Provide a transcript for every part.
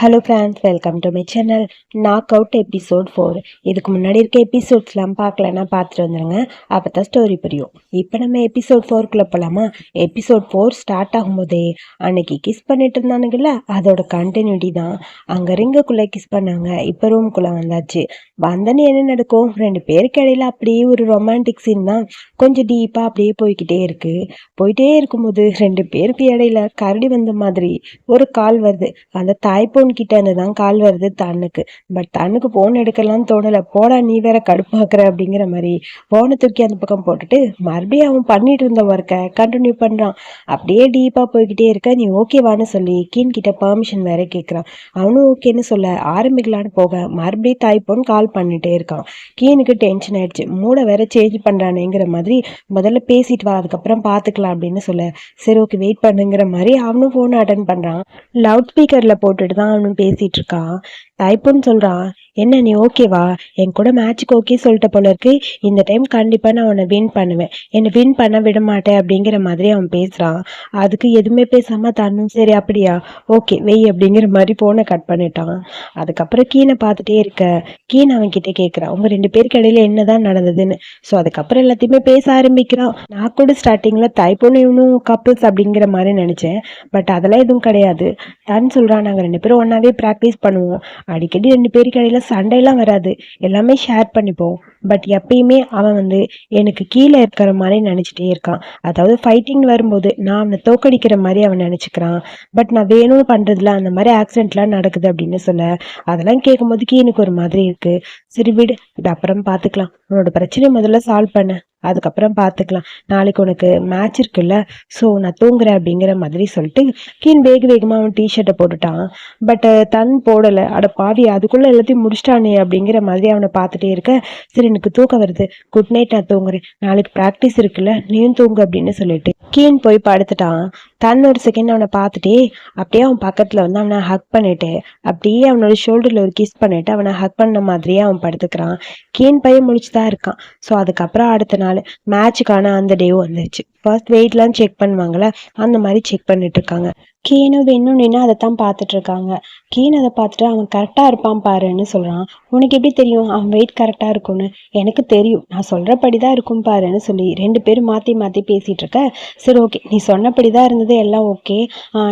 Hello friends welcome to my channel knock out episode four இதுக்கு முன்னாடி இருக்க எபிசோட்ஸ்லாம் பார்க்கலன்னா பார்த்துட்டு வந்துடுங்க அப்போ தான் ஸ்டோரி புரியும். இப்போ நம்ம எபிசோட் ஃபோர்க்குள்ளே போகலாமா எபிசோட் ஃபோர் ஸ்டார்ட் ஆகும்போதே அன்னைக்கு கிஸ் பண்ணிட்டு இருந்தானுங்கல்ல அதோட கண்டினியூட்டி தான். அங்கே ரிங்குக்குள்ளே கிஸ் பண்ணாங்க இப்போ ரூம்குள்ளே வந்தாச்சு. வந்தனே என்ன நடக்கும்? ரெண்டு பேருக்கு இடையில அப்படியே ஒரு ரொமான்டிக் சீன் தான். கொஞ்சம் டீப்பாக அப்படியே போய்க்கிட்டே இருக்குது போயிட்டே இருக்கும்போது ரெண்டு பேருக்கு இடையில கரடி வந்த மாதிரி ஒரு கால் வருது. அந்த தாய்ப்போன் கிட்ட இருந்து தான் கால் வருது தன்னுக்கு. பட் தன்னுக்கு போன் எடுக்கலாம்னு தோணல. போடா நீ வேற கடுப்பாக்குற அப்படிங்கிற மாதிரி போனை தூக்கி அந்த பக்கம் போட்டுட்டு மறுபடியும் அவன் பண்ணிட்டு இருந்த ஒர்க்கை கண்டினியூ பண்றான். அப்படியே டீப்பா போய்கிட்டே இருக்க. நீ ஓகேவான்னு சொல்லி கீன் கிட்ட பர்மிஷன் வேற கேட்குறான் அவனும் ஓகேன்னு சொல்ல ஆரம்பிக்கலான்னு போக மறுபடியும் தாய்ப்போன் கால் பண்ணிட்டே இருக்கான். கீனுக்கு டென்ஷன் ஆயிடுச்சு. மூட வேற சேஞ்ச் பண்றானேங்கிற மாதிரி முதல்ல பேசிட்டு வா அதுக்கப்புறம் பாத்துக்கலாம் அப்படின்னு சொல்ல சரி ஓகே வெயிட் பண்ணுங்கிற மாதிரி அவனும் ஃபோனை அட்டன் பண்றான். லவுட் ஸ்பீக்கர்ல போட்டுட்டு தான் அவனும் பேசிட்டு இருக்கான் டைப்புன்னு சொல்றான். என்ன நீ ஓகேவா என் கூட மேட்சுக்கு ஓகே சொல்லிட்ட போல இருக்கு. இந்த டைம் கண்டிப்பா நான் உன்னை வின் பண்ணுவேன். என்னை வின் பண்ண விட மாட்டேன் அப்படிங்கிற மாதிரி அவன் பேசுறான். அதுக்கு எதுவுமே பேசாம தன்னும் சரி அப்படியா? ஓகே வெய் அப்படிங்கிற மாதிரி போனை கட் பண்ணிட்டான். அதுக்கப்புறம் கீனை பார்த்துட்டே இருக்க. கீன் அவன் கிட்ட கேட்குறான் உங்க ரெண்டு பேருக்கு இடையில என்னதான் நடந்ததுன்னு. ஸோ அதுக்கப்புறம் எல்லாத்தையுமே பேச ஆரம்பிக்கிறான். நான் கூட ஸ்டார்டிங்ல தைப்பொண்ணு இவனும் கப்புள்ஸ் அப்படிங்கிற மாதிரி நினைச்சேன். பட் அதெல்லாம் எதுவும் கிடையாது. தன் சொல்றான் நாங்க ரெண்டு பேரும் ஒன்னாவே ப்ராக்டிஸ் பண்ணுவோம். அடிக்கடி ரெண்டு பேருக்கு இடையில சண்டையெல்லாம் வராது. எல்லாமே ஷேர் பண்ணிப்போம். பட் எப்பயுமே அவன் வந்து எனக்கு கீழே இருக்கிற மாதிரி நினச்சிட்டே இருக்கான். அதாவது ஃபைட்டிங் வரும்போது நான் அவனை தோக்கடிக்கிற மாதிரி அவன் நினச்சிக்கிறான். பட் நான் வேணும்னு பண்ணுறதுல அந்த மாதிரி ஆக்சிடென்ட்லாம் நடக்குது அப்படின்னு சொல்ல அதெல்லாம் கேட்கும் போதுக்கு எனக்கு ஒரு மாதிரி இருக்கு. சரி விடு இது அப்புறம் பார்த்துக்கலாம் உன்னோட பிரச்சனையை முதல்ல சால்வ் பண்ண. அதுக்கப்புறம் பார்த்துக்கலாம் நாளைக்கு உனக்கு மேட்ச் இருக்குல்ல ஸோ நான் தூங்குறேன் அப்படிங்கிற மாதிரி சொல்லிட்டு கீன் வேக வேகமாக அவன் டிஷர்ட்டை போட்டுட்டான். பட் தன் போடலை. அட பாவி அதுக்குள்ளே எல்லாத்தையும் முடிச்சிட்டானே அப்படிங்கிற மாதிரி அவனை பார்த்துட்டே இருக்க. சரி எனக்கு தூக்கம் வருது. குட் நைட் நான் தூங்குறேன். நாளைக்கு ப்ராக்டிஸ் இருக்குல்ல நீயும் தூங்கு அப்படின்னு சொல்லிட்டு கீன் போய் படுத்துட்டான். தன் ஒரு செகண்ட் அவனை பார்த்துட்டே அப்படியே அவன் பக்கத்தில் வந்து அவனை ஹக் பண்ணிட்டு அப்படியே அவனோட ஷோல்டரில் ஒரு கிஸ் பண்ணிட்டு அவனை ஹக் பண்ண மாதிரியே அவன் படுத்துக்கிறான். கீன் பையன் முடிச்சு தான் இருக்கான். ஸோ அதுக்கப்புறம் அடுத்த நாள் மேட்சுக்கான அந்த டேவும் வந்துருச்சு. ஃபர்ஸ்ட் வெயிட்லாம் செக் பண்ணுவாங்கள்ல அந்த மாதிரி செக் பண்ணிட்டு இருக்காங்க. கீனு வேணும் நின்று அதை தான் பார்த்துட்டு இருக்காங்க கீன் அதை பார்த்துட்டு அவன் கரெக்டாக இருப்பான் பாருன்னு சொல்கிறான் உனக்கு எப்படி தெரியும்? அவன் வெயிட் கரெக்டாக இருக்கும்னு. எனக்கு தெரியும். நான் சொல்கிறபடி தான் இருக்கும் பாருன்னு சொல்லி ரெண்டு பேரும் மாற்றி மாற்றி பேசிகிட்டு இருக்க சரி ஓகே நீ சொன்னபடி தான் இருந்தது. எல்லாம் ஓகே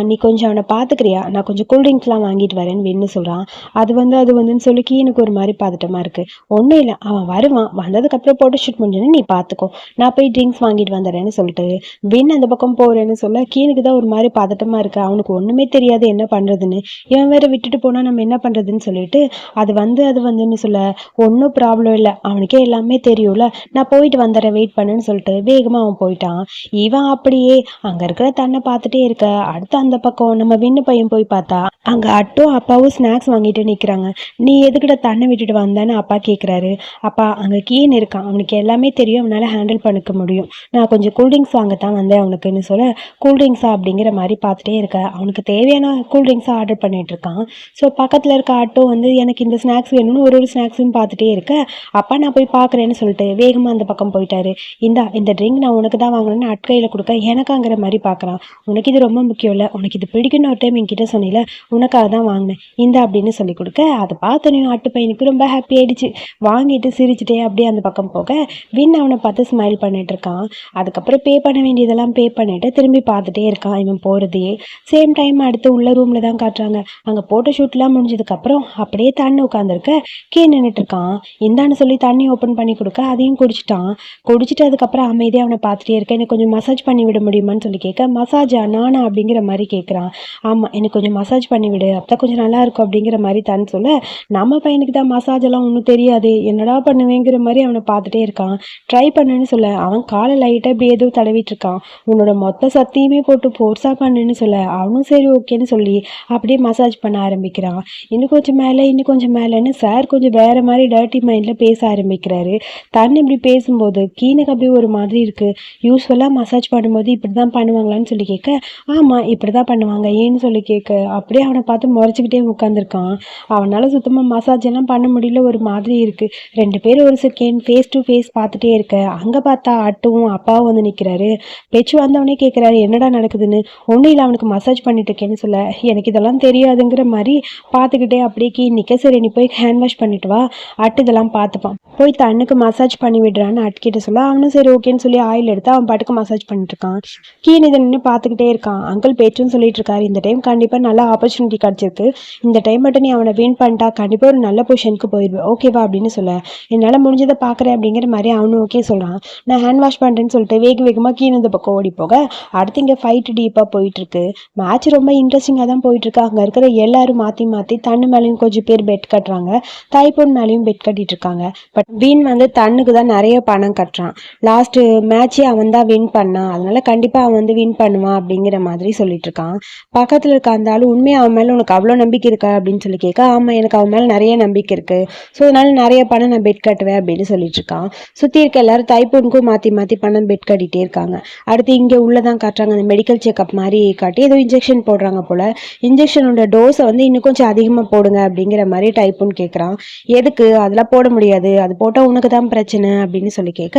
நீ கொஞ்சம் அவனை பார்த்துக்கிறியா? நான் கொஞ்சம் கூல்ட்ரிங்க்ஸ்லாம் வாங்கிட்டு வரேன்னு வென்னு சொல்கிறான் அது வந்து அது வந்துன்னு சொல்லி கீனுக்கு ஒரு மாதிரி பதட்டமாக இருக்குது ஒன்றும் இல்லை. அவன் வருவான். வந்ததுக்கப்புறம் ஃபோட்டோ ஷூட் முடிஞ்சோன்னு நீ பார்த்துக்கோ. நான் போய் ட்ரிங்க்ஸ் வாங்கிட்டு வந்துடுறேன்னு சொல்லிட்டு வின் அந்த பக்கம் போகிறேன்னு சொல்ல கீனுக்கு தான் ஒரு மாதிரி பதட்டமாக இருக்கா. அவனுக்கு ஒன்றுமே தெரியாது என்ன பண்ணுறதுன்னு இவன் வேற விட்டுட்டு போனால் நம்ம என்ன பண்ணுறதுன்னு சொல்லிட்டு அது வந்து அது வந்துன்னு சொல்ல ஒன்றும் ப்ராப்ளம் இல்லை. அவனுக்கே எல்லாமே தெரியும்ல. நான் போயிட்டு வந்துடுறேன் வெயிட் பண்ணுன்னு சொல்லிட்டு வேகமாக அவன் போயிட்டான். இவன் அப்படியே அங்கே இருக்கிற தன்னை பார்த்துட்டே இருக்க. அடுத்து அந்த பக்கம் நம்ம விண்ணு பையன் போய் பார்த்தா அங்கே அட்டும் அப்பாவும் ஸ்நாக்ஸ் வாங்கிட்டு நிற்கிறாங்க நீ எதுக்கிட்ட தன்னை விட்டுட்டு வந்தான்னு அப்பா கேட்குறாரு அப்பா அங்கே கீன் இருக்கான் அவனுக்கு எல்லாமே தெரியும். அவனால் ஹேண்டில் பண்ணிக்க முடியும். நான் கொஞ்சம் கூல்ட்ரிங்க்ஸ் வாங்கத்தான் வந்தேன் அவனுக்குன்னு சொல்ல கூல்ட்ரிங்க்ஸா அப்படிங்கிற மாதிரி பார்த்துட்டே இருக்க அவனுக்கு தேவையான கூல்ட்ரிங்க்ஸை ஆர்டர் பண்ணிட்டு இருக்கான் ஸோ பக்கத்தில் இருக்க ஆட்டோ வந்து எனக்கு இந்த ஸ்நாக்ஸ் வேணும்னு ஒரு ஒரு ஸ்நாக்ஸும் பார்த்துட்டே இருக்க. அப்பா நான் போய் பார்க்குறேன்னு சொல்லிட்டு வேகமாக அந்த பக்கம் போயிட்டாரு. இந்தா இந்த ட்ரிங்க் நான் உனக்கு தான் வாங்கினேன்னு அட்கையில் கொடுக்க எனக்காங்கிற மாதிரி பார்க்குறான். உனக்கு இது ரொம்ப முக்கியம் இல்லை. உனக்கு இது பிடிக்குன்னு ஒரு டைம் என்கிட்ட சொன்னில. உனக்காக தான் வாங்கினேன். இந்தா அப்படின்னு சொல்லி கொடுக்க. அதை பார்த்தோன்னே ஆட்டு பையனுக்கு ரொம்ப ஹாப்பி ஆயிடுச்சு. வாங்கிட்டு சிரிச்சுட்டே அப்படியே அந்த பக்கம் போக வின் அவனை பார்த்து ஸ்மைல் பண்ணிட்டு இருக்கான் அதுக்கப்புறம் பே பண்ண வேண்டியதெல்லாம் பே பண்ணிட்டு திரும்பி பார்த்துட்டே இருக்கான். இவன் போகிறதையே சேம் டைம் அடுத்து உள்ள ரூமில் தான் காட்டுறாங்க. அங்கே போட்டோ ஷூட்லாம் முடிஞ்சதுக்கப்புறம் அப்படியே தண்ணி உட்காந்துருக்க கே நின்றுட்டு இருக்கான். இந்தான்னு சொல்லி தண்ணி ஓப்பன் பண்ணி கொடுக்க. அதையும் குடிச்சிட்டான். குடிச்சிட்டு அதுக்கப்புறம் அமைதியாக அவனை பார்த்துட்டே இருக்கேன் எனக்கு கொஞ்சம் மசாஜ் பண்ணி விட முடியுமான்னு சொல்லி கேட்க மசாஜா நானா? அப்படிங்கிற மாதிரி கேட்குறான். ஆமாம் எனக்கு கொஞ்சம் மசாஜ் பண்ணி விடு. அப்போ கொஞ்சம் நல்லா இருக்கும் அப்படிங்கிற மாதிரி தான் சொல்ல நம்ம பையனுக்கு தான் மசாஜ் எல்லாம் ஒன்றும் தெரியாது. என்னடா பண்ணுவேங்கிற மாதிரி அவனை பார்த்துட்டே இருக்கான். ட்ரை பண்ணுன்னு சொல்ல அவன் காலை லைட்டாக இப்படி ஏதோ தடவிட்டு இருக்கான். உன்னோட மொத்த சத்தியுமே போட்டு ஃபோர்ஸாக பண்ணுன்னு சொல்ல அவனும் சரி ஓகேன்னு சொல்லி அப்படியே மசாஜ் பண்ண ஆரம்பிக்கிறான். இன்னும் கொஞ்சம் மேலே இன்னும் கொஞ்சம் மேலேன்னு சார் கொஞ்சம் வேற மாதிரி டர்ட்டி மைண்டில் பேச ஆரம்பிக்கிறாரு. தன் இப்படி பேசும்போது கீனுக்கு அப்படியே ஒரு மாதிரி இருக்கு. யூஸ்ஃபுல்லாக மசாஜ் பண்ணும்போது இப்படி தான் பண்ணுவாங்களான்னு சொல்லி கேட்க ஆமாம் இப்படி தான் பண்ணுவாங்க ஏன்னு சொல்லி கேட்க அப்படியே அவனை பார்த்து முறைச்சிக்கிட்டே உட்காந்துருக்கான் அவனால் சுத்தமாக மசாஜ் எல்லாம் பண்ண முடியல ஒரு மாதிரி இருக்குது ரெண்டு பேரும் ஒரு செகண்ட் ஃபேஸ் டு ஃபேஸ் பார்த்துட்டே இருக்க. அங்கே பார்த்தா அட்டுவும் அப்பாவும் வந்து நிற்கிறாரு பெச்சு வந்தவனே கேட்குறாரு என்னடா நடக்குதுன்னு. ஒன்றும் இல்லை அவனுக்கு மசாஜ் மசாஜ் பண்ணிட்டு இருக்கேன்னு சொல்ல எனக்கு இதெல்லாம் தெரியாதுங்கிற மாதிரி பார்த்துக்கிட்டே அப்படியே கீ நிற்க சரி நீ போய் ஹேண்ட் வாஷ் பண்ணிட்டு வா. அட்டு இதெல்லாம் பார்த்துப்பான். போய் தண்ணுக்கு மசாஜ் பண்ணி விடுறான்னு அட்கிட்ட சொல்ல அவனும் சரி ஓகேன்னு சொல்லி ஆயில் எடுத்து அவன் பாட்டுக்கு மசாஜ் பண்ணிட்டு இருக்கான் கீன் இதை நின்று பார்த்துக்கிட்டே இருக்கான். அங்கிள் பேச்சுன்னு சொல்லிட்டு இருக்காரு இந்த டைம் கண்டிப்பாக நல்ல ஆப்பர்ச்சுனிட்டி கிடச்சிருக்கு. இந்த டைம் மட்டும் நீ அவனை வின் பண்ணிட்டா கண்டிப்பாக ஒரு நல்ல பொசிஷனுக்கு போயிடுவேன் ஓகேவா அப்படின்னு சொல்ல. என்னால் முடிஞ்சதை பார்க்குறேன் அப்படிங்கிற மாதிரி அவனும் ஓகே சொல்கிறான் நான் ஹேண்ட் வாஷ் பண்ணுறேன்னு சொல்லிட்டு வேக வேகமாக கீழே இந்த பக்கம் ஓடி போக அடுத்து இங்கே ஃபைட்டு டீப்பாக போயிட்டுருக்கு. மேட்ச் ரொம்ப இன்ட்ரெஸ்டிங்காக தான் போயிட்டுருக்கு அங்கே இருக்கிற எல்லாரும் மாற்றி மாற்றி தண்ணு மேலேயும் கொஞ்சம் பேர் பெட் கட்டுறாங்க. தாய்ப்பொன் மேலேயும் பெட் கட்டிட்டு இருக்காங்க பட் வின் வந்து தன்னுக்கு தான் நிறைய பணம் கட்டுறான். லாஸ்ட்டு மேட்ச்சே அவன் தான் வின் பண்ணான். அதனால கண்டிப்பாக அவன் வந்து வின் பண்ணுவான் அப்படிங்கிற மாதிரி சொல்லிட்டு இருக்கான் பக்கத்தில் இருக்க அந்த ஆள் உண்மையாக அவன் மேலே உனக்கு அவ்வளோ நம்பிக்கை இருக்கா? அப்படின்னு சொல்லி கேட்க ஆமாம் எனக்கு அவன் மேலே நிறைய நம்பிக்கை இருக்குது ஸோ அதனால நிறைய பணம் நான் பெட் கட்டுவேன் அப்படின்னு சொல்லிட்டு இருக்கான் சுற்றி இருக்க எல்லாரும் தைப்பொனுக்கும் மாற்றி மாற்றி பணம் பெட் கட்டிகிட்டே இருக்காங்க. அடுத்து இங்கே உள்ளே தான் காட்டுறாங்க. அந்த மெடிக்கல் செக்அப் மாதிரி காட்டி ஏதோ இன்ஜெக்ஷன் போடுறாங்க போல். இன்ஜெக்ஷனோட டோஸை வந்து இன்னும் கொஞ்சம் அதிகமாக போடுங்க அப்படிங்கிற மாதிரி டைப்புன்னு கேட்குறான் எதுக்கு? அதெல்லாம் போட முடியாது. அது போட்டால் உனக்கு தான் பிரச்சனை அப்படின்னு சொல்லி கேட்க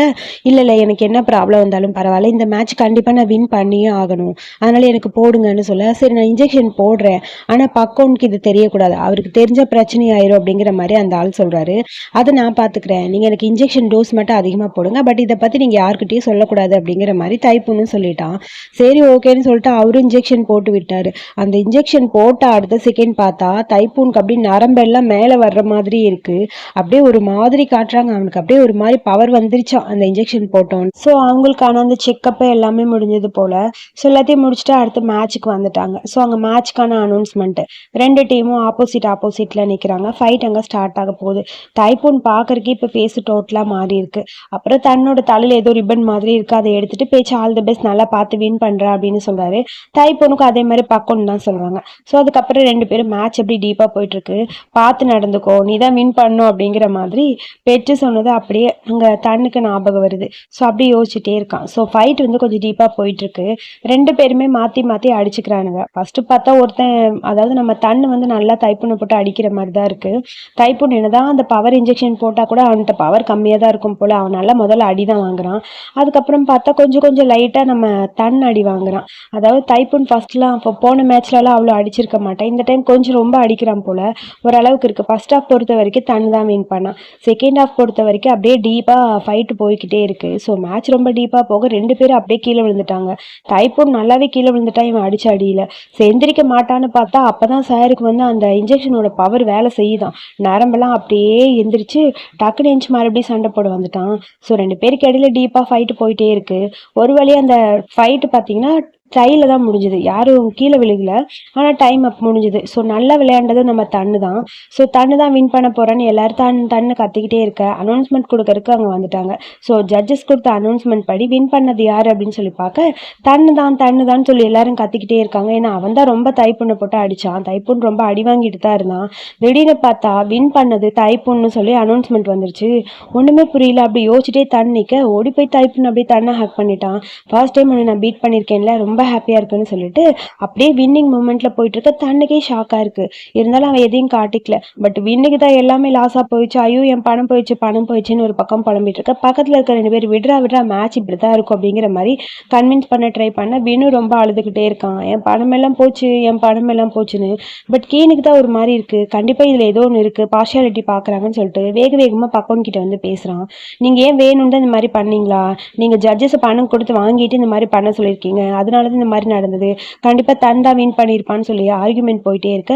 இல்லை இல்லை எனக்கு என்ன ப்ராப்ளம் வந்தாலும் பரவாயில்ல. இந்த மேட்ச் கண்டிப்பாக நான் வின் பண்ணியே ஆகணும். அதனால் எனக்கு போடுங்கன்னு சொல்ல சரி நான் இன்ஜெக்ஷன் போடுறேன். ஆனால் பக்கோனுக்கு இது தெரியக்கூடாது. அவருக்கு தெரிஞ்ச பிரச்சனை ஆயிரும் அப்படிங்கிற மாதிரி அந்த ஆள் சொல்கிறாரு அதை நான் பார்த்துக்கிறேன் நீங்கள் எனக்கு இன்ஜெக்ஷன் டோஸ் மட்டும் அதிகமாக போடுங்க. பட் இதை பற்றி நீங்கள் யாருக்கிட்டேயும் சொல்லக்கூடாது அப்படிங்கிற மாதிரி டைப்புன்னு சொல்லிட்டான். சரி ஓகேன்னு சொல்லிட்டு அவரும் இன்ஜெக்ஷன் போட்டு விட்டாரு அந்த இன்ஜெக்ஷன் போட்ட அடுத்த செகண்ட் பார்த்தா தைப்பூனுக்கு அப்படியே நரம்பெல்லாம் மேலே வர்ற மாதிரி இருக்கு. அப்படியே ஒரு மாதிரி காட்டுறாங்க. அவனுக்கு அப்படியே ஒரு மாதிரி பவர் வந்துருச்சான் அந்த இன்ஜெக்ஷன் போட்டோன்னு. ஸோ அவங்களுக்கான அந்த செக்கப்பு எல்லாமே முடிஞ்சது போல. ஸோ எல்லாத்தையும் முடிச்சுட்டு அடுத்து மேட்ச்சுக்கு வந்துட்டாங்க. ஸோ அங்கே மேட்ச்க்கான அனௌன்ஸ்மெண்ட் ரெண்டு டீமும் ஆப்போசிட் ஆப்போசிட்ல நிற்கிறாங்க ஃபைட் அங்கே ஸ்டார்ட் ஆக போகுது. தைப்பூன் பார்க்கறக்கே இப்போ ஃபேஸ் டோட்டலாக மாறி இருக்கு. அப்புறம் தன்னோட தலையில் ஏதோ ரிப்பன் மாதிரி இருக்கு. அதை எடுத்துட்டு பேச்சு ஆல் த பெஸ்ட் நல்லா பார்த்து வின் பண்ற அப்படின்னு சொல்றாரு. தைப்பூனுக்கும் அதே மாதிரி பக்கம்னு தான் சொல்கிறாங்க ஸோ அதுக்கப்புறம் ரெண்டு பேரும் மேட்ச் எப்படி டீப்பாக போயிட்டுருக்கு பார்த்து நடந்துக்கோ நீ தான் வின் பண்ணும் அப்படிங்கிற மாதிரி பெற்று சொன்னது அப்படியே அங்கே தன்னுக்கு ஞாபகம் வருது. ஸோ அப்படியே யோசிச்சுட்டே இருக்கான். ஸோ ஃபைட் வந்து கொஞ்சம் டீப்பாக போயிட்டுருக்கு. ரெண்டு பேருமே மாற்றி மாற்றி அடிச்சுக்கிறானுங்க. ஃபஸ்ட்டு பார்த்தா ஒருத்தன் அதாவது நம்ம தண்ணு வந்து நல்லா தைப்புண்ணை போட்டு அடிக்கிற மாதிரி தான் இருக்கு. தைப்புண்ணு என்னதான் அந்த பவர் இன்ஜெக்ஷன் போட்டால் கூட அவன்கிட்ட பவர் கம்மியாக தான் இருக்கும் போல். அவன் நல்லா முதல்ல அடி தான் வாங்குறான். அதுக்கப்புறம் பார்த்தா கொஞ்சம் கொஞ்சம் லைட்டாக நம்ம தன் அடி வாங்குறான். அதாவது தைப்புன் ஃபஸ்ட்லாம் அப்போ போன மேட்ச்லலாம் அவ்வளோ அடிச்சிருக்க மாட்டேன். இந்த டைம் கொஞ்சம் ரொம்ப அடிக்கிறான் போல. ஓரளவுக்கு இருக்குது ஃபர்ஸ்ட் ஹாஃப் பொறுத்த வரைக்கும் தன் தான் வின் பண்ணான். செகண்ட் ஹாஃப் பொறுத்த வரைக்கும் அப்படியே டீப்பாக ஃபைட்டு போய்க்கிட்டே இருக்குது ஸோ மேட்ச் ரொம்ப டீப்பாக போக ரெண்டு பேரும் அப்படியே கீழே விழுந்துட்டாங்க. தைப்பூர் நல்லாவே கீழே விழுந்துட்டான் இவன் அடிச்சு அடியில். ஸோ எந்திரிக்க மாட்டான்னு பார்த்தா அப்போ தான் சாருக்கு வந்து அந்த இன்ஜெக்ஷனோட பவர் வேலை செய்யுதான். நரம்பெல்லாம் அப்படியே எந்திரிச்சு டக்குனு எஞ்சி மறுபடியும் சண்டை போட வந்துட்டான். ஸோ ரெண்டு பேருக்கு இடையில டீப்பாக ஃபைட்டு போயிட்டே இருக்கு. ஒரு வழியாக அந்த ஃபைட்டு பார்த்தீங்கன்னா ட்ரையில் தான் முடிஞ்சுது. யாரும் கீழே விழுகல. ஆனால் டைம் அப் முடிஞ்சுது. ஸோ நல்லா விளையாண்டது நம்ம தண்ணு தான். ஸோ தண்ணு தான் வின் பண்ண போகிறேன்னு எல்லாரும் தன் தண்ணு கத்திக்கிட்டே இருக்க. அனௌன்ஸ்மெண்ட் கொடுக்கறதுக்கு அங்கே வந்துட்டாங்க. ஸோ ஜட்ஜஸ் கொடுத்த அனௌன்ஸ்மெண்ட் படி வின் பண்ணது யார் அப்படின்னு சொல்லி பார்க்க தண்ணு தான் தண்ணு தான் சொல்லி எல்லாரும் கத்திக்கிட்டே இருக்காங்க. ஏன்னா அவன் தான் ரொம்ப தைப்புண்ணு போட்டு அடித்தான் தைப்புண் ரொம்ப அடி வாங்கிட்டு தான் இருந்தான். திடீர்னு பார்த்தா வின் பண்ணது தைப்புண்ணு சொல்லி அனௌன்ஸ்மெண்ட் வந்துருச்சு. ஒன்றுமே புரியல. அப்படி யோசிச்சிட்டே தண்ணிக்க நிற்க ஓடி போய் தைப்புன்னு அப்படியே தன்னை ஹேக் பண்ணிட்டான். ஃபர்ஸ்ட் டைம் ஒன்று நான் பீட் பண்ணியிருக்கேன்ல. ரொம்ப ரொம்ப ஹாப்பியாக இருக்குன்னு சொல்லிட்டு அப்படியே வின்னிங் மூமெண்ட்டில் போயிட்டு இருக்க தன்னுக்கே ஷாக்காக இருக்கு. இருந்தாலும் அவன் எதையும் காட்டிக்கல. பட் வின்னுக்கு தான் எல்லாமே லாஸாக போயிடுச்சு. ஐயோ என் பணம் போயிடுச்சு பணம் போயிடுச்சுன்னு ஒரு பக்கம் புலம்பிட்டு இருக்க. பக்கத்தில் இருக்க ரெண்டு பேர் விடுறா விடுறா மேட்ச் இப்படி தான் இருக்கும் அப்படிங்கிற மாதிரி கன்வின்ஸ் பண்ண ட்ரை பண்ண வினு ரொம்ப அழுதுகிட்டே இருக்கான். என் பணம் எல்லாம் போச்சு என் பணம் எல்லாம் போச்சுன்னு. பட் கீனுக்கு தான் ஒரு மாதிரி இருக்கு. கண்டிப்பாக இதில் ஏதோ ஒன்று இருக்குது பார்ஷியாலிட்டி பார்க்குறாங்கன்னு சொல்லிட்டு வேக வேகமாக பக்கம் கிட்ட வந்து பேசுகிறான் நீங்கள் ஏன் வேணும்னு இந்த மாதிரி பண்ணீங்களா? நீங்கள் ஜட்ஜஸ் பணம் கொடுத்து வாங்கிட்டு இந்த மாதிரி பண்ண சொல்லியிருக்கீங்க. அதனால தான் இந்த மாதிரி நடந்தது. கண்டிப்பாக தண்டா வின் பண்ணியிருப்பான்னு சொல்லி ஆர்குமெண்ட் போயிட்டே இருக்க.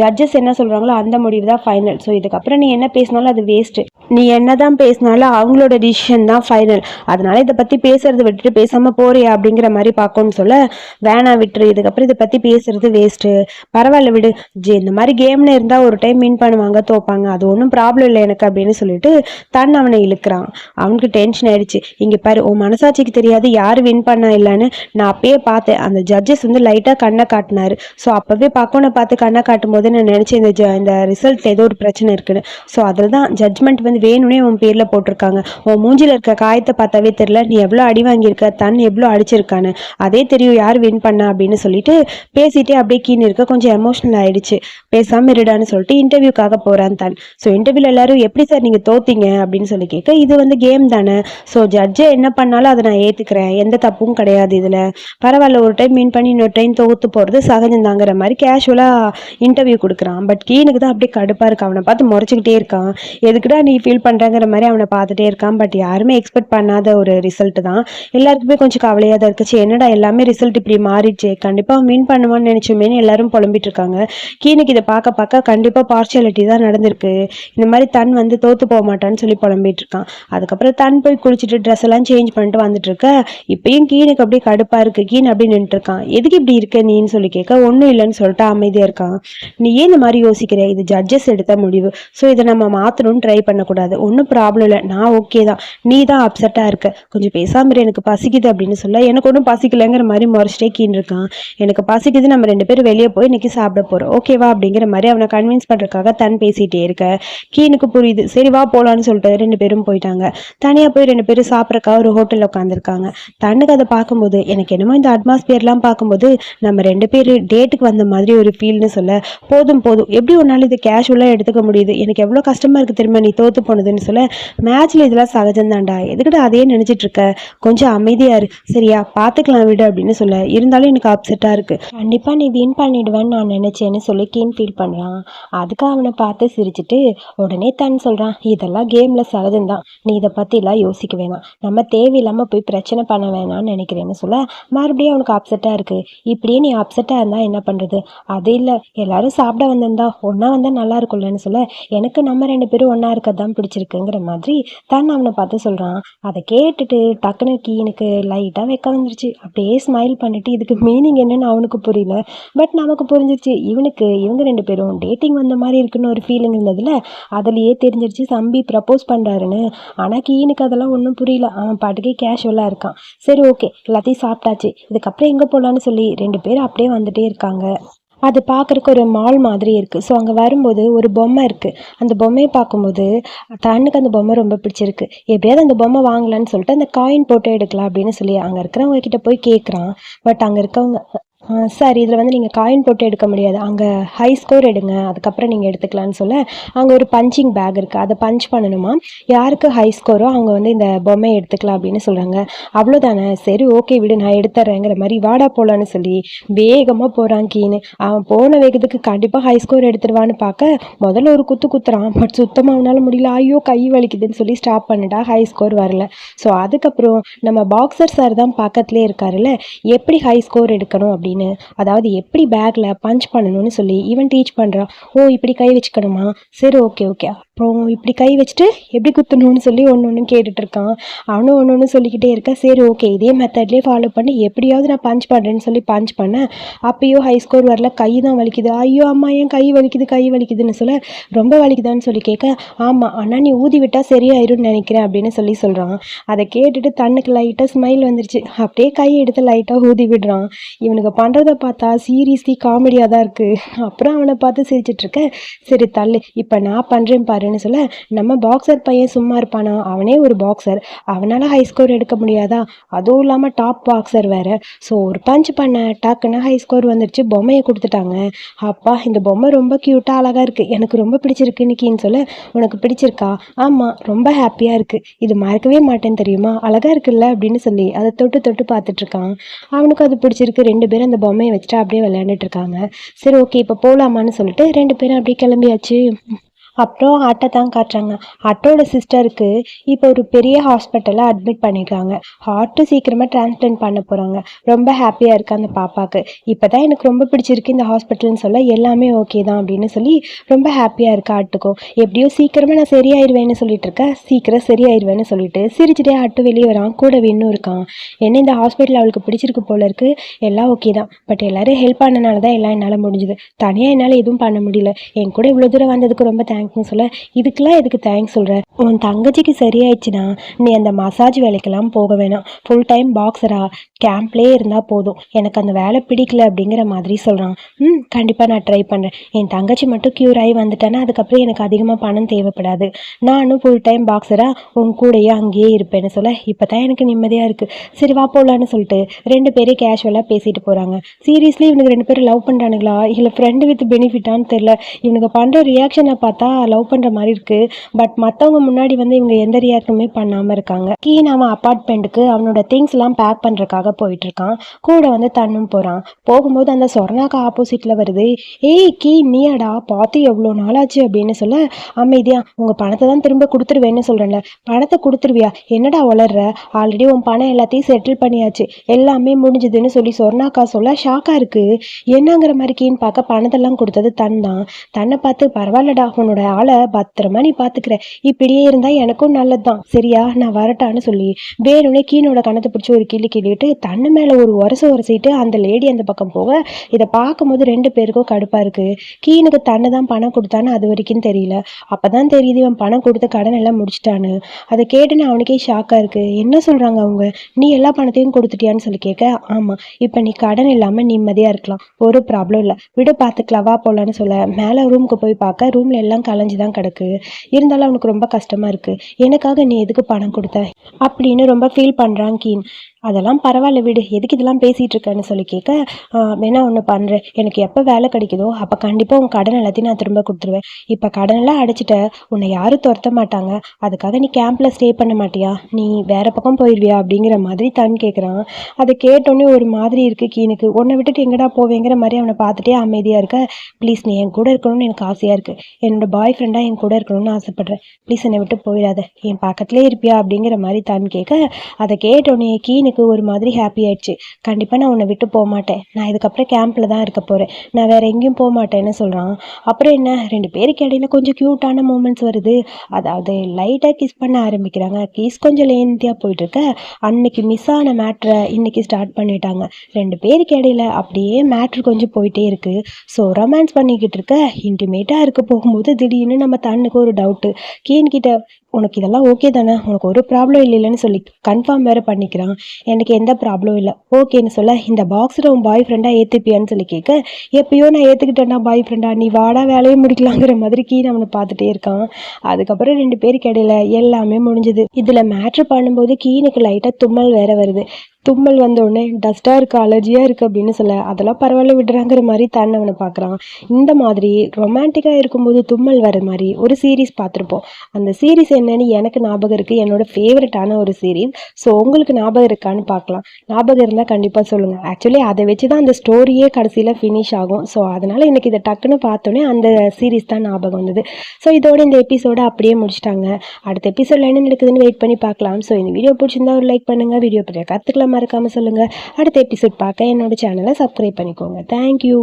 ஜட்ஜஸ் என்ன சொல்கிறாங்களோ அந்த முடிவு தான் ஃபைனல் ஸோ இதுக்கப்புறம் நீ என்ன பேசினாலும் அது வேஸ்ட்டு நீ என்ன தான் பேசினாலும் அவங்களோட டிசிஷன் தான் ஃபைனல் அதனால இதை பற்றி பேசுறது விட்டுட்டு பேசாமல் போறியா அப்படிங்கிற மாதிரி பார்க்கணும்னு சொல்ல வேணாம் விட்டுரு. இதுக்கப்புறம் இதை பற்றி பேசுறது வேஸ்ட்டு பரவாயில்ல விடு. ஜி இந்த மாதிரி கேம்னு இருந்தால் ஒரு டைம் வின் பண்ணுவாங்க தோப்பாங்க. அது ஒன்றும் ப்ராப்ளம் இல்லை எனக்கு அப்படின்னு சொல்லிட்டு தன் அவனை இழுக்கிறான். அவனுக்கு டென்ஷன் ஆயிடுச்சு. இங்கே பாரு உன் மனசாட்சிக்கு தெரியாது யார் வின் பண்ணா இல்லைன்னு. நான் அப்பயே பார்த்தேன். அந்த ஜட்ஜஸ் வந்து லைட்டாக கண்ணை காட்டினாரு. ஸோ அப்போவே பக்கோனை பார்த்து கண்ணை காட்டும் போது நான் நினச்சேன் இந்த ஜ இந்த ரிசல்ட் ஏதோ ஒரு பிரச்சனை இருக்குன்னு. ஸோ அதில் தான் ஜட்ஜ்மெண்ட் வந்து வேணும்னே உன் பேரில் போட்டிருக்காங்க. உன் மூஞ்சில இருக்க காயத்தை பார்த்தாவே தெரியல. நீ எவ்வளோ அடி வாங்கியிருக்க தன் எவ்வளோ அடிச்சிருக்கான்னு. அதே தெரியும் யார் வின் பண்ணா அப்படின்னு சொல்லிட்டு பேசிட்டே அப்படியே கீழே இருக்க கொஞ்சம் எமோஷனல் ஆயிடுச்சு. பேசாமல் இருடான்னு சொல்லிட்டு இன்டர்வியூக்காக போகிறான் தன். ஸோ இன்டர்வியூவில் எல்லாரும் எப்படி சார் நீங்கள் தோத்தீங்க அப்படின்னு சொல்லி கேட்க இது வந்து கேம் தானே. ஸோ ஜட்ஜை என்ன பண்ணாலும் அதை நான் ஏற்றுக்கிறேன் எந்த தப்பும் கிடையாது இதில். பரவாயில்ல ஒரு டைம் வின் பண்ணி இன்னொரு டைம் தோத்து போகிறது சகஜந்தாங்கிற மாதிரி கேஷுவலாக இன்டர்வியூ கொடுக்குறான். பட் கீனுக்கு தான் அப்படியே கடுப்பாக இருக்கு அவனை பார்த்து முறைச்சிக்கிட்டே இருக்கான். எதுக்குடா நீ ஃபீல் பண்ணுறங்கிற மாதிரி அவனை பார்த்துட்டே இருக்கான். பட் யாருமே எக்ஸ்பெக்ட் பண்ணாத ஒரு ரிசல்ட் தான். எல்லாருக்குமே கொஞ்சம் கவலையாக தான் இருக்குச்சு என்னடா எல்லாமே ரிசல்ட் இப்படி மாறிடுச்சு. கண்டிப்பாக வின் பண்ணுவான்னு நினச்சோமேனு எல்லாரும் புலம்பிட்டு இருக்காங்க. கீனுக்கு இதை பார்க்க பார்க்க கண்டிப்பாக பார்ஷியாலிட்டி தான் நடந்திருக்கு. இந்த மாதிரி தன் வந்து தோற்று போக மாட்டான்னு சொல்லி புலம்பிட்டு இருக்கான். அதுக்கப்புறம் தன் போய் குளிச்சுட்டு ட்ரெஸ் எல்லாம் சேஞ்ச் பண்ணிட்டு வந்துட்டு இருக்க. இப்பயும் கீனுக்கு அப்படியே கடுப்பாக இருக்கு. கீன் அப்படி நின்றுட்டு இருக்கான் எதுக்கு இப்படி இருக்க நீன்னு சொல்லி கேட்க ஒன்றும் இல்லைன்னு சொல்லிட்டு அமைதியாக இருக்கான். நீ ஏன் இந்த மாதிரி யோசிக்கிற? இது ஜட்ஜஸ் எடுத்த முடிவு. ஸோ இதை நம்ம மாற்றணும்னு ட்ரை பண்ணக்கூடாது. ஒன்றும் ப்ராப்ளம் இல்லை. நான் ஓகே தான். நீ தான் அப்செட்டாக இருக்க. கொஞ்சம் பேசாமல் எனக்கு பசிக்குது அப்படின்னு சொல்ல எனக்கு ஒன்றும் பசிக்கலைங்கிற மாதிரி முறைச்சிட்டே கீன் இருக்கான் எனக்கு பசிக்குது. நம்ம ரெண்டு பேரும் வெளியே போய் இன்னைக்கு சாப்பிட போகிறோம் ஓகேவா அப்படிங்கிற மாதிரி அவனை கன்வின்ஸ் பண்ணுறதுக்காக தன் பேசிகிட்டே இருக்க. கீனுக்கு புரியுது. சரி வா போகலான்னு சொல்லிட்டு ரெண்டு பேரும் போயிட்டாங்க. தனியாக போய் ரெண்டு பேரும் சாப்பிட்றக்காக ஒரு ஹோட்டலில் உட்காந்துருக்காங்க தண்ணுக்கு அதை பார்க்கும்போது எனக்கு என்னமோ இந்த அட்மாஸ்பியர்லாம் பார்க்கும்போது நம்ம ரெண்டு பேர் டேட்டுக்கு வந்த மாதிரி ஒரு ஃபீல்னு சொல்ல போதும் போதும். எப்படி உன்னால இது கேஷுவலாக எடுத்துக்க முடியுது? எனக்கு எவ்வளோ கஷ்டமாக இருக்குது திரும்ப நீ தோத்து போனதுன்னு சொல்ல மேட்ச்சில் இதெல்லாம் சகஜம்தான்டா. எதுக்குடா அதையே நினச்சிட்டு இருக்க? கொஞ்சம் அமைதியாக இரு. சரியா? பார்த்துக்கலாம் விடு அப்படின்னு சொல்ல. இருந்தாலும் எனக்கு அப்செட்டாக இருக்குது கண்டிப்பாக நீ வின் பண்ணிடுவேன்னு நான் நினச்சேன்னு சொல்லி கீன் ஃபீல் பண்ணுறான் அதுக்கு அவனை பார்த்து சிரிச்சிட்டு உடனே தன் சொல்கிறான் இதெல்லாம் கேமில் சகஜம்தான். நீ இதை பற்றிலாம் யோசிக்க வேணாம். நம்ம தேவையில்லாமல் போய் பிரச்சனை பண்ண வேணாம்னு நினைக்கிறேன்னு சொல்ல மறுபடியும் உனக்கு அப்செட்டாக இருக்குது இப்படியே நீ அப்செட்டாக இருந்தால் என்ன பண்ணுறது அது இல்லை. எல்லாரும் சாப்பிட வந்திருந்தா ஒன்றா வந்தால் நல்லா இருக்கும்லன்னு சொல்ல எனக்கு நம்ம ரெண்டு பேரும் ஒன்றா ஒண்ணா இருக்கதான் பிடிச்சிருக்குங்கிற மாதிரி தான் அவனை பார்த்து சொல்கிறான் அதை கேட்டுட்டு டக்குனு கீனுக்கு லைட்டாக வைக்க வந்துருச்சு. அப்படியே ஸ்மைல் பண்ணிட்டு இதுக்கு மீனிங் என்னன்னு அவனுக்கு புரியல. பட் நமக்கு புரிஞ்சிருச்சு. இவனுக்கு இவங்க ரெண்டு பேரும் டேட்டிங் வந்த மாதிரி இருக்குன்னு ஒரு ஃபீலிங் இருந்ததுல அதுலேயே தெரிஞ்சிருச்சு தம்பி ப்ரப்போஸ் பண்ணுறாருன்னு ஆனால் கீனுக்கு அதெல்லாம் ஒன்றும் புரியல. அவன் பாட்டுக்கே கேஷுவலாக இருக்கான். சரி ஓகே எல்லாத்தையும் சாப்பிட்டாச்சு. இதுக்கப்புறம் எங்க போலான்னு சொல்லி ரெண்டு பேரும் அப்படியே வந்துட்டே இருக்காங்க. அது பார்க்குறக்கு ஒரு மால் மாதிரி இருக்குது ஸோ அங்கே வரும்போது ஒரு பொம்மை இருக்குது அந்த பொம்மையை பார்க்கும்போது தண்ணுக்கு அந்த பொம்மை ரொம்ப பிடிச்சிருக்கு. எப்படியாவது அந்த பொம்மை வாங்கலான்னு சொல்லிட்டு அந்த காயின் போட்டு எடுக்கலாம் அப்படின்னு சொல்லி அங்கே இருக்கிறவங்க கிட்ட போய் கேட்குறான் பட் அங்கே இருக்கவங்க சார் இதில் வந்து நீங்கள் காயின் போட்டு எடுக்க முடியாது. அங்கே ஹை ஸ்கோர் எடுங்க. அதுக்கப்புறம் நீங்கள் எடுத்துக்கலான்னு சொல்ல அங்கே ஒரு பஞ்சிங் பேக் இருக்குது அதை பஞ்ச் பண்ணணுமா? யாருக்கு ஹை ஸ்கோரோ அவங்க வந்து இந்த பொம்மையை எடுத்துக்கலாம் அப்படின்னு சொல்கிறாங்க அவ்வளோதானே சரி ஓகே விடு நான் எடுத்துறேங்கிற மாதிரி வாடா போகலான்னு சொல்லி வேகமாக போகிறான் கீனு. அவன் போன வேகத்துக்கு கண்டிப்பாக ஹை ஸ்கோர் எடுத்துருவான்னு பார்க்க முதல்ல ஒரு குத்து குத்துறான். பட் சுத்தமாக அவனால் முடியல. ஐயோ கை வலிக்குதுன்னு சொல்லி ஸ்டாப் பண்ணிட்டா ஹை ஸ்கோர் வரல. ஸோ அதுக்கப்புறம் நம்ம பாக்ஸர் சார் தான் பக்கத்துலேயே இருக்காருல்ல. எப்படி ஹை ஸ்கோர் எடுக்கணும் அப்படின்னு அதாவது எப்படி பேக்கில் பஞ்ச் பண்ணணும்னு சொல்லி ஈவன் டீச் பண்ணுறா ஓ இப்படி கை வச்சுக்கணுமா? சரி ஓகே ஓகே அப்புறம் இப்படி கை வச்சுட்டு எப்படி குத்தணும்னு சொல்லி ஒன்று ஒன்று கேட்டுட்டு இருக்கான் அவனும் ஒன்று ஒன்று சொல்லிக்கிட்டே இருக்கான் சரி ஓகே இதே மெத்தட்லேயே ஃபாலோ பண்ணி. எப்படியாவது நான் பஞ்ச் பண்ணுறேன்னு சொல்லி பஞ்ச் பண்ணேன். அப்பயோ ஹை ஸ்கோர் வரல. கை தான் வலிக்குது. ஐயோ அம்மா ஏன் கை வலிக்குது? கை வலிக்குதுன்னு சொல்ல ரொம்ப வலிக்குதான்னு சொல்லி கேட்க ஆமாம் ஆனால் நீ ஊதி விட்டால் சரியாயிரும்னு நினைக்கிறேன் அப்படின்னு சொல்லி சொல்கிறான் அதை கேட்டுட்டு தன்னுக்கு லைட்டாக ஸ்மைல் வந்துருச்சு. அப்படியே கையை எடுத்து லைட்டாக ஊதி விடுறான். இவனுக்கு பண்ணுறத பார்த்தா சீரியஸ்லி காமெடியாக தான் இருக்குது அப்புறம் அவனை பார்த்து சிரிச்சிட்ருக்க சரி தள்ளு. இப்போ நான் பண்ணுறேன் பாரு. பாருன்னு சொல்ல நம்ம பாக்ஸர் பையன் சும்மா இருப்பானா? அவனே ஒரு பாக்ஸர் அவனால் ஹை ஸ்கோர் எடுக்க முடியாதா? அதுவும் இல்லாமல் டாப் பாக்ஸர் வேற. ஸோ ஒரு பஞ்ச் பண்ண டக்குன்னு ஹை ஸ்கோர் வந்துருச்சு. பொம்மையை கொடுத்துட்டாங்க. அப்பா இந்த பொம்மை ரொம்ப க்யூட்டாக அழகாக இருக்குது எனக்கு ரொம்ப பிடிச்சிருக்கு நிக்கின்னு சொல்ல உனக்கு பிடிச்சிருக்கா? ஆமாம் ரொம்ப ஹாப்பியாக இருக்குது இது மறக்கவே மாட்டேன் தெரியுமா? அழகாக இருக்குல்ல? அப்படின்னு சொல்லி அதை தொட்டு தொட்டு பார்த்துட்டு இருக்கான். அவனுக்கு அது பிடிச்சிருக்கு. ரெண்டு பேரும் அந்த பொம்மையை வச்சுட்டு அப்படியே விளையாண்டுட்டு இருக்காங்க. சரி ஓகே இப்போ போகலாமான்னு சொல்லிட்டு ரெண்டு பேரும் அப்படியே கிளம்பியாச்சு. அப்புறம் அட்டை தான் காட்டுறாங்க. அட்டோட சிஸ்டருக்கு இப்போ ஒரு பெரிய ஹாஸ்பிட்டலில் அட்மிட் பண்ணியிருக்காங்க ஹார்ட்டு சீக்கிரமாக டிரான்ஸ்பிளான்ட் பண்ண போகிறாங்க ரொம்ப ஹாப்பியாக இருக்கு அந்த பாப்பாவுக்கு இப்போ தான் எனக்கு ரொம்ப பிடிச்சிருக்கு இந்த ஹாஸ்பிட்டல்னு சொல்ல எல்லாமே ஓகே தான் அப்படின்னு சொல்லி ரொம்ப ஹாப்பியாக இருக்கு ஆட்டுக்கும். எப்படியோ சீக்கிரமாக நான் சரியாயிருவேன்னு சொல்லிட்டு இருக்கேன் சீக்கிரம் சரியாயிருவேன்னு சொல்லிட்டு சிரிச்சிட்டே ஆட்டு வெளியே வரான். கூட வேணும் இருக்கான். என்ன இந்த ஹாஸ்பிட்டல் அவளுக்கு பிடிச்சிருக்கு போல இருக்கு? எல்லாம் ஓகே தான். பட் எல்லாரும் ஹெல்ப் பண்ணனால தான் எல்லாம் என்னால் முடிஞ்சுது. தனியாக என்னால் எதுவும் பண்ண முடியல. என் கூட இவ்வளோ தூரம் வந்ததுக்கு ரொம்ப தேங்க்ஸ் தேங்க்ஸ்னு சொல்ல இதுக்கெல்லாம் எதுக்கு தேங்க்ஸ் சொல்கிற உன் தங்கச்சிக்கு சரியாயிடுச்சுன்னா நீ அந்த மசாஜ் வேலைக்கெல்லாம் போக வேணாம். ஃபுல் டைம் பாக்ஸரா கேம்ப்லேயே இருந்தால் போதும். எனக்கு அந்த வேலை பிடிக்கல அப்படிங்கிற மாதிரி சொல்கிறான் ம் கண்டிப்பாக நான் ட்ரை பண்ணுறேன் என் தங்கச்சி மட்டும் க்யூர் ஆகி வந்துட்டேன்னா அதுக்கப்புறம் எனக்கு அதிகமாக பணம் தேவைப்படாது. நானும் ஃபுல் டைம் பாக்ஸராக உன் கூடயே அங்கேயே இருப்பேன்னு சொல்ல இப்போ தான் எனக்கு நிம்மதியாக இருக்குது சரி வா போகலான்னு சொல்லிட்டு ரெண்டு பேரும் கேஷுவலாக பேசிட்டு போகிறாங்க சீரியஸ்லி இவனுக்கு ரெண்டு பேரும் லவ் பண்ணுறானுங்களா இல்லை ஃப்ரெண்டு வித் பெனிஃபிட்டான்னு தெரில இவனுக்கு பண்ணுற ரியாக்ஷனை பார்த்தா லவ் பண்ணுற மாதிரி இருக்குது பட் மற்றவங்க முன்னாடி வந்து இவங்க எந்த ரியாக்டுமே பண்ணாமல் இருக்காங்க. கீன் அவன் அப்பார்ட்மெண்ட்டுக்கு அவனோட திங்ஸ்லாம் பேக் பண்ணுறக்காக போயிட்டு இருக்கான். கூட வந்து தன்னும் போகிறான் போகும்போது அந்த சொர்ணாக்கா ஆப்போசிட்டில் வருது. ஏய் கீ நீயாடா? பார்த்து எவ்வளோ நாளாச்சு? அப்படின்னு சொல்ல அமைதியா உங்கள் பணத்தை தான் திரும்ப கொடுத்துருவேன்னு சொல்கிறேன்ல பணத்தை கொடுத்துருவியா? என்னடா வளர்ற ஆல்ரெடி உன் பணம் எல்லாத்தையும் செட்டில் பண்ணியாச்சு. எல்லாமே முடிஞ்சதுன்னு சொல்லி சொர்ணாக்கா சொல்ல ஷாக்காக இருக்கு. என்னங்கிற மாதிரி கீன்னு பார்க்க பணத்தெல்லாம் கொடுத்தது தன் தான். தன்னை பார்த்து பரவாயில்லடா உன்னோட ஆளை பத்திரமா நீ பார்த்துக்கிற இப்படியே இருந்தால் எனக்கும் நல்லது தான் சரியா? நான் வரட்டான்னு சொல்லி வேணும்னே கீனோட கணத்தை பிடிச்சி ஒரு கிள்ளி கிள்ளிட்டு தன்னை மேலே ஒரு உரச உரசிட்டு அந்த லேடி அந்த பக்கம் போக இதை பார்க்கும்போது ரெண்டு பேருக்கும் கடுப்பாக இருக்கு. கீனுக்கு தன்னை தான் பணம் கொடுத்தான்னு அது வரைக்கும் தெரியல. அப்பதான் தெரியுது இவன் பணம் கொடுத்த கடன் எல்லாம் முடிச்சிட்டான்னு. அதை கேட்டுன்னு அவனுக்கே ஷாக்காக இருக்கு. என்ன சொல்றாங்க அவங்க? நீ எல்லா பணத்தையும் கொடுத்துட்டியான்னு சொல்லி கேட்க ஆமா இப்போ நீ கடன் இல்லாமல் நிம்மதியாக இருக்கலாம். ஒரு ப்ராப்ளம் இல்லை. விட பார்த்துக்கலாம் வா போகலான்னு சொல்ல மேலே ரூமுக்கு போய் பார்க்க ரூமில் எல்லாம் கலைஞ்சு தான் கிடக்கு. இருந்தாலும் அவனுக்கு ரொம்ப கஷ்டமா இருக்கு. எனக்காக நீ எதுக்கு பணம் கொடுத்த? அப்படின்னு ரொம்ப ஃபீல் பண்ணுறான் கீன். அதெல்லாம் பரவாயில்ல விடு. எதுக்கு இதெல்லாம் பேசிகிட்டு இருக்கேன்னு சொல்லி கேட்க வேணா ஒன்று பண்ணுறேன் எனக்கு எப்போ வேலை கிடைக்குதோ அப்போ கண்டிப்பாக உன் கடன் எல்லாத்தையும் நான் திரும்ப கொடுத்துருவேன். இப்போ கடனெல்லாம் அடைச்சிட்ட உன்னை யாரும் துரத்த மாட்டாங்க. அதுக்காக நீ கேம்பில் ஸ்டே பண்ண மாட்டியா? நீ வேற பக்கம் போயிடுவியா அப்படிங்கிற மாதிரி தன் கேட்குறான் அதை கேட்டோன்னே ஒரு மாதிரி இருக்கு கீனுக்கு. உன்னை விட்டுட்டு எங்கடா போவேங்கிற மாதிரி அவனை பார்த்துட்டே அமைதியாக இருக்க. ப்ளீஸ் நீ என் கூட இருக்கணும்னு எனக்கு ஆசையாக இருக்குது என்னோட பாய் ஃப்ரெண்டாக என் கூட இருக்கணும்னு ஆசைப்பட்றேன். ப்ளீஸ் என்னை விட்டு போயிடாத. என் பக்கத்துலேயே இருப்பியா? அப்படிங்கிற மாதிரி தான் கேட்க அதை கேட்டோன்னே எனக்கு ஒரு மாதிரி ஹாப்பி ஆயிடுச்சு. கண்டிப்பாக நான் உன்னை விட்டு போக மாட்டேன். நான் இதுக்கப்புறம் கேம்பில் தான் இருக்க போகிறேன் நான் வேற எங்கேயும் போக மாட்டேன்னு சொல்கிறான் அப்புறம் என்ன? ரெண்டு பேருக்கு இடையில கொஞ்சம் க்யூட்டான மூமெண்ட்ஸ் வருது. அதாவது லைட்டாக கிஸ் பண்ண ஆரம்பிக்கிறாங்க. கிஸ் கொஞ்சம் லேந்தியாக போயிட்டு இருக்க அன்னைக்கு மிஸ் ஆன மேட்ரை இன்னைக்கு ஸ்டார்ட் பண்ணிட்டாங்க. ரெண்டு பேருக்கு இடையில அப்படியே மேட்ரு கொஞ்சம் போயிட்டே இருக்கு. ஸோ ரொமான்ஸ் பண்ணிக்கிட்டு இருக்க. இன்டிமேட்டாக இருக்க போகும்போது திடீர்னு நம்ம தன்னுக்கு ஒரு டவுட்டு கீன் கிட்ட உனக்கு இதெல்லாம் ஓகே தானே? உனக்கு ஒரு ப்ராப்ளம் இல்லைன்னு சொல்லி கன்ஃபார்ம் வேற பண்ணிக்கிறான். எனக்கு எந்த ப்ராப்ளம் இல்லை. ஓகேன்னு சொல்ல இந்த பாக்ஸில் உன் பாய் ஃப்ரெண்டாக ஏற்றுப்பியான்னு சொல்லி கேட்க எப்பயோ நான் ஏற்றுக்கிட்டேன்னா பாய் ஃப்ரெண்டா நீ வாடா வேலையை முடிக்கலாங்கிற மாதிரி கீழே அவனை பார்த்துட்டே இருக்கான். அதுக்கப்புறம் ரெண்டு பேருக்கு இடையில எல்லாமே முடிஞ்சது. இதில் மேட்ரு பண்ணும்போது கீனுக்கு லைட்டாக தும்மல் வேற வருது. தும்மல் வந்த உடனே டஸ்ட்டாக இருக்குது அலர்ஜியாக இருக்குது அப்படின்னு சொல்ல அதெல்லாம் பரவாயில்ல விடுறாங்கிற மாதிரி தன் அவனை பார்க்குறான். இந்த மாதிரி ரொமான்டிக்காக இருக்கும்போது தும்மல் வர மாதிரி ஒரு சீரீஸ் பார்த்துருப்போம். அந்த சீரீஸ் என்னன்னு எனக்கு ஞாபகம் இருக்குது என்னோட ஃபேவரட்டான ஒரு சீரீஸ் ஸோ உங்களுக்கு ஞாபகம் இருக்கான்னு பார்க்கலாம். ஞாபகம் இருந்தால் கண்டிப்பாக சொல்லுங்கள் ஆக்சுவலி அதை வச்சு தான் அந்த ஸ்டோரியே கடைசியில் ஃபினிஷ் ஆகும். ஸோ அதனால் எனக்கு இதை டக்குன்னு பார்த்தோன்னே அந்த சீரீஸ் தான் ஞாபகம் வந்தது. ஸோ இதோட இந்த எபிசோடை அப்படியே முடிச்சிட்டாங்க. அடுத்த எபிசோடில் என்ன நடக்குதுன்னு வெயிட் பண்ணி பார்க்கலாம். ஸோ இந்த வீடியோ பிடிச்சிருந்தா ஒரு லைக் பண்ணுங்கள் வீடியோ பற்றிய கற்றுக்கலாம் மறக்காமல் சொல்லுங்கள் அடுத்த எபிசோட் பார்க்க. என்னோட சேனலை சப்ஸ்கிரைப் பண்ணிக்கோங்க. தேங்க்யூ